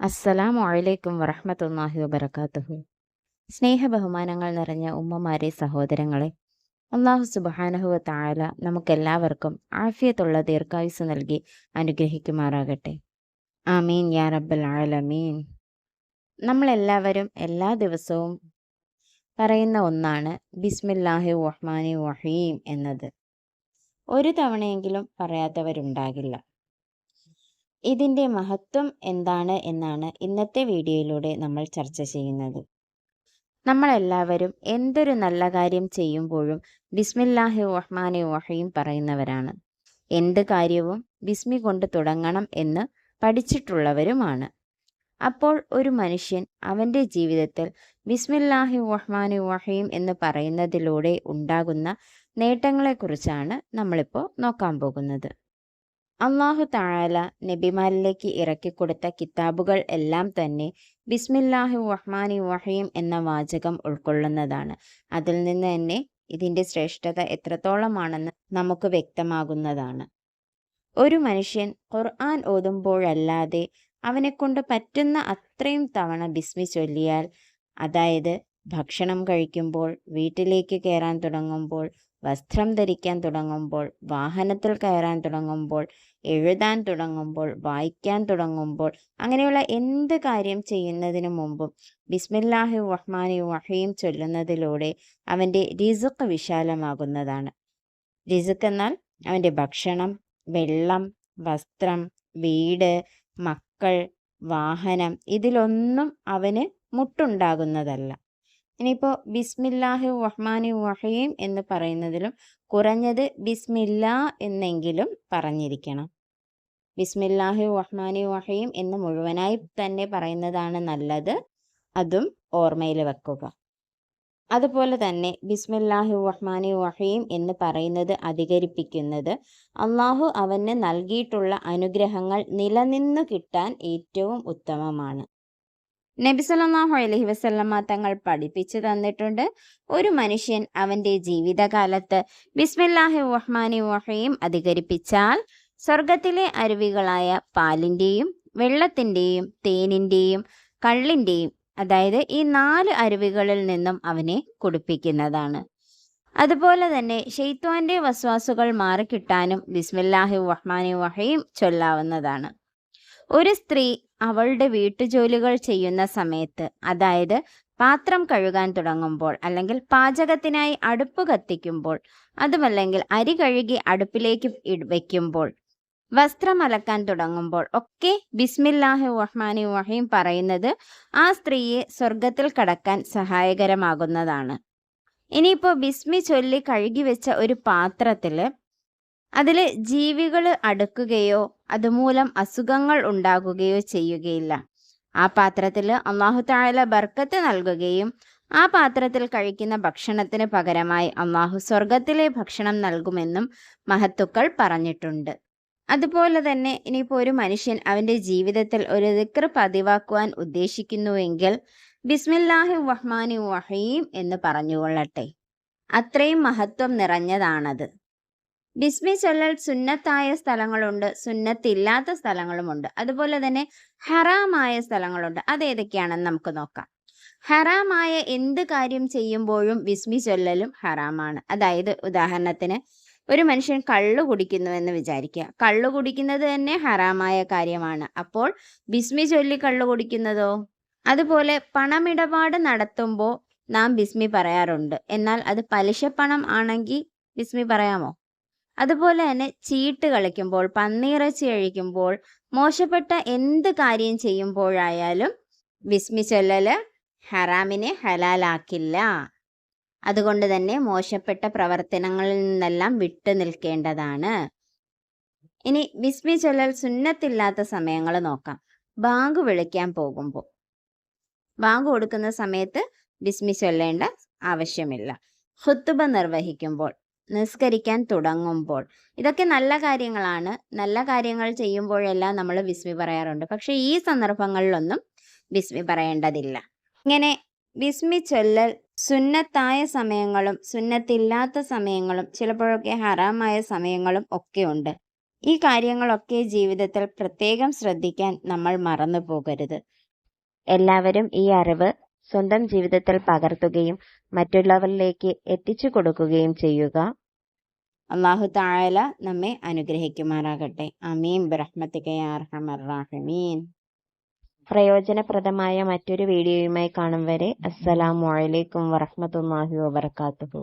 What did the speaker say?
അസ്സലാമു അലൈക്കും വറഹ്മത്തുള്ളാഹി വബറകാതുഹു. സ്നേഹ ബഹുമാനങ്ങൾ നിറഞ്ഞ ഉമ്മമാരെ സഹോദരങ്ങളെ അള്ളാഹു സുബ്ഹാനഹു വ തആല നമുക്കെല്ലാവർക്കും ആഫിയത്തുള്ള ദീർഘായുസ് നൽകി അനുഗ്രഹിക്കുമാറാകട്ടെ. ആമീൻ യാ റബ്ബൽ ആലമീൻ. നമ്മളെല്ലാവരും എല്ലാ ദിവസവും പറയുന്ന ഒന്നാണ് ബിസ്മില്ലാഹി വഹ്മാനി വഹീം എന്നത്. ഒരു തവണയെങ്കിലും പറയാത്തവരുണ്ടാകില്ല. ഇതിന്റെ മഹത്വം എന്താണ് എന്നാണ് ഇന്നത്തെ വീഡിയോയിലൂടെ നമ്മൾ ചർച്ച ചെയ്യുന്നത്. നമ്മളെല്ലാവരും എന്തൊരു നല്ല കാര്യം ചെയ്യുമ്പോഴും ബിസ്മില്ലാഹി റഹ്മാനി റഹീം പറയുന്നവരാണ്. എന്ത് കാര്യവും ബിസ്മി കൊണ്ട് തുടങ്ങണം എന്ന് പഠിച്ചിട്ടുള്ളവരുമാണ്. അപ്പോൾ ഒരു മനുഷ്യൻ അവന്റെ ജീവിതത്തിൽ ബിസ്മില്ലാഹി റഹ്മാനി റഹീം എന്ന് പറയുന്നതിലൂടെ ഉണ്ടാകുന്ന നേട്ടങ്ങളെക്കുറിച്ചാണ് നമ്മളിപ്പോൾ നോക്കാൻ പോകുന്നത്. അള്ളാഹു താഴല നബിമാരിലേക്ക് ഇറക്കിക്കൊടുത്ത കിതാബുകൾ എല്ലാം തന്നെ ബിസ്മില്ലാഹി റഹ്മാനി വഹീം എന്ന വാചകം ഉൾക്കൊള്ളുന്നതാണ്. അതിൽ നിന്ന് തന്നെ ഇതിന്റെ ശ്രേഷ്ഠത എത്രത്തോളമാണെന്ന് നമുക്ക് വ്യക്തമാകുന്നതാണ്. ഒരു മനുഷ്യൻ ഖുർആൻ ഓതുമ്പോഴല്ലാതെ അവനെക്കൊണ്ട് പറ്റുന്ന അത്രയും തവണ ബിസ്മി ചൊല്ലിയാൽ അതായത് ഭക്ഷണം കഴിക്കുമ്പോൾ വീട്ടിലേക്ക് കയറാൻ തുടങ്ങുമ്പോൾ വസ്ത്രം ധരിക്കാൻ തുടങ്ങുമ്പോൾ വാഹനത്തിൽ കയറാൻ തുടങ്ങുമ്പോൾ എഴുതാൻ തുടങ്ങുമ്പോൾ വായിക്കാൻ തുടങ്ങുമ്പോൾ അങ്ങനെയുള്ള എന്ത് കാര്യം ചെയ്യുന്നതിനു മുമ്പും ബിസ്മില്ലാഹി റഹ്മാനി റഹീം ചൊല്ലുന്നതിലൂടെ അവന്റെ റിസുക്ക് വിശാലമാകുന്നതാണ്. റിസുക്ക് എന്നാൽ അവന്റെ ഭക്ഷണം വെള്ളം വസ്ത്രം വീട് മക്കൾ വാഹനം ഇതിലൊന്നും അവന് മുട്ടുണ്ടാകുന്നതല്ല. ഇനിയിപ്പോൾ ബിസ്മില്ലാഹി റഹ്മാനി റഹീം എന്ന് പറയുന്നതിലും കുറഞ്ഞത് ബിസ്മില്ല എന്നെങ്കിലും പറഞ്ഞിരിക്കണം. ബിസ്മില്ലാഹി റഹ്മാനി റഹീം എന്ന് മുഴുവനായി തന്നെ പറയുന്നതാണ് നല്ലത്. അതും ഓർമ്മയിൽ വെക്കുക. അതുപോലെ തന്നെ ബിസ്മില്ലാഹി റഹ്മാനി റഹീം എന്ന് പറയുന്നത് അധികരിപ്പിക്കുന്നത് അള്ളാഹു അവന് നൽകിയിട്ടുള്ള അനുഗ്രഹങ്ങൾ നിലനിന്നു കിട്ടാൻ ഏറ്റവും ഉത്തമമാണ്. നബി സല്ലല്ലാഹു അലൈഹി വസല്ലമ തങ്ങൾ പഠിപ്പിച്ചു തന്നിട്ടുണ്ട്. ഒരു മനുഷ്യൻ അവന്റെ ജീവിതകാലത്ത് ബിസ്മില്ലാഹി റഹ്മാനി റഹീം അധികരിപ്പിച്ചാൽ സ്വർഗത്തിലെ അരുവികളായ പാലിന്റെയും വെള്ളത്തിന്റെയും തേനിന്റെയും കള്ളിന്റെയും അതായത് ഈ നാല് അരുവികളിൽ നിന്നും അവനെ കുടിപ്പിക്കുന്നതാണ്. അതുപോലെ തന്നെ ഷെയ്ത്വാന്റെ വസ്വാസുകൾ മാറിക്കിട്ടാനും ബിസ്മില്ലാഹി വഹ്മാനി റഹീം ചൊല്ലാവുന്നതാണ്. ഒരു സ്ത്രീ അവളുടെ വീട്ടുജോലികൾ ചെയ്യുന്ന സമയത്ത് അതായത് പാത്രം കഴുകാൻ തുടങ്ങുമ്പോൾ അല്ലെങ്കിൽ പാചകത്തിനായി അടുപ്പ് കത്തിക്കുമ്പോൾ അതുമല്ലെങ്കിൽ അരി കഴുകി അടുപ്പിലേക്ക് വെക്കുമ്പോൾ വസ്ത്രം അലക്കാൻ തുടങ്ങുമ്പോൾ ഒക്കെ ബിസ്മില്ലാഹി റഹ്മാനി റഹീം പറയുന്നത് ആ സ്ത്രീയെ സ്വർഗത്തിൽ കടക്കാൻ സഹായകരമാകുന്നതാണ്. ഇനിയിപ്പോൾ ബിസ്മി ചൊല്ലി കഴുകി വെച്ച ഒരു പാത്രത്തിൽ അതിൽ ജീവികൾ അടുക്കുകയോ അതുമൂലം അസുഖങ്ങൾ ഉണ്ടാകുകയോ ചെയ്യുകയില്ല. ആ പാത്രത്തിൽ അള്ളാഹു താഴല ബർക്കത്ത് നൽകുകയും ആ പാത്രത്തിൽ കഴിക്കുന്ന ഭക്ഷണത്തിന് പകരമായി അള്ളാഹു സ്വർഗത്തിലെ ഭക്ഷണം നൽകുമെന്നും മഹത്തുക്കൾ പറഞ്ഞിട്ടുണ്ട്. അതുപോലെ തന്നെ ഇനിയിപ്പോൾ ഒരു മനുഷ്യൻ അവന്റെ ജീവിതത്തിൽ ഒരു ദിക്ർ പതിവാക്കുവാൻ ഉദ്ദേശിക്കുന്നുവെങ്കിൽ ബിസ്മില്ലാഹി റഹ്മാനി വഹീം എന്ന് പറഞ്ഞുകൊള്ളട്ടെ. അത്രയും മഹത്വം നിറഞ്ഞതാണത്. ബിസ്മി ചൊല്ലൽ സുന്നത്തായ സ്ഥലങ്ങളുണ്ട് സുന്നത്തില്ലാത്ത സ്ഥലങ്ങളുമുണ്ട്. അതുപോലെ തന്നെ ഹറാമായ സ്ഥലങ്ങളുണ്ട്. അതേതൊക്കെയാണെന്ന് നമുക്ക് നോക്കാം. ഹറാമായ എന്ത് കാര്യം ചെയ്യുമ്പോഴും ബിസ്മി ചൊല്ലലും ഹറാമാണ്. അതായത് ഉദാഹരണത്തിന് ഒരു മനുഷ്യൻ കള്ളു കുടിക്കുന്നുവെന്ന് വിചാരിക്കുക. കള്ളു കുടിക്കുന്നത് തന്നെ ഹറാമായ കാര്യമാണ്. അപ്പോൾ ബിസ്മി ചൊല്ലി കള്ളു കുടിക്കുന്നതോ? അതുപോലെ പണമിടപാട് നടത്തുമ്പോൾ നാം ബിസ്മി പറയാറുണ്ട്. എന്നാൽ അത് പലിശപ്പണം ആണെങ്കിൽ ബിസ്മി പറയാമോ? അതുപോലെ തന്നെ ചീട്ട് കളിക്കുമ്പോൾ പന്നിയിറച്ചി കഴിക്കുമ്പോൾ മോശപ്പെട്ട എന്ത് കാര്യം ചെയ്യുമ്പോഴായാലും ബിസ്മി ചൊല്ലല് ഹറാമിനെ ഹലാലാക്കില്ല. അതുകൊണ്ട് തന്നെ മോശപ്പെട്ട പ്രവർത്തനങ്ങളിൽ നിന്നെല്ലാം വിട്ടു നിൽക്കേണ്ടതാണ്. ഇനി ബിസ്മി ചൊല്ലൽ സുന്നത്തില്ലാത്ത സമയങ്ങൾ നോക്കാം. ബാങ്ക് വിളിക്കാൻ പോകുമ്പോൾ. ബാങ്ക് കൊടുക്കുന്ന സമയത്ത് ബിസ്മി ചൊല്ലേണ്ട ആവശ്യമില്ല. ഹുത്തുബ നിർവഹിക്കുമ്പോൾ നിസ്കരിക്കാൻ തുടങ്ങുമ്പോൾ. ഇതൊക്കെ നല്ല കാര്യങ്ങളാണ്. നല്ല കാര്യങ്ങൾ ചെയ്യുമ്പോഴെല്ലാം നമ്മൾ ബിസ്മി പറയാറുണ്ട്. പക്ഷെ ഈ സന്ദർഭങ്ങളിലൊന്നും ബിസ്മി പറയേണ്ടതില്ല. ഇങ്ങനെ ബിസ്മി ചൊല്ലൽ സുന്നത്തായ സമയങ്ങളും സുന്നത്തില്ലാത്ത സമയങ്ങളും ചിലപ്പോഴൊക്കെ ഹറാമായ സമയങ്ങളും ഒക്കെ ഉണ്ട്. ഈ കാര്യങ്ങളൊക്കെ ജീവിതത്തിൽ പ്രത്യേകം ശ്രദ്ധിക്കാൻ നമ്മൾ മറന്നു പോകരുത്. എല്ലാവരും ഈ അറിവ് സ്വന്തം ജീവിതത്തിൽ പകർത്തുകയും മറ്റുള്ളവരിലേക്ക് എത്തിച്ചു കൊടുക്കുകയും ചെയ്യുക. അള്ളാഹു താഴല നമ്മെ അനുഗ്രഹിക്കുമാറാകട്ടെ. അമീൻ ബ്രഹ്മത്തിക്കയാർഹമറാഹിമീൻ പ്രയോജനപ്രദമായ മറ്റൊരു വീഡിയോയുമായി കാണും വരെ. അസ്സലാമു അലൈക്കും വറഹ്മത്തുള്ളാഹി വബർക്കാത്തുഹു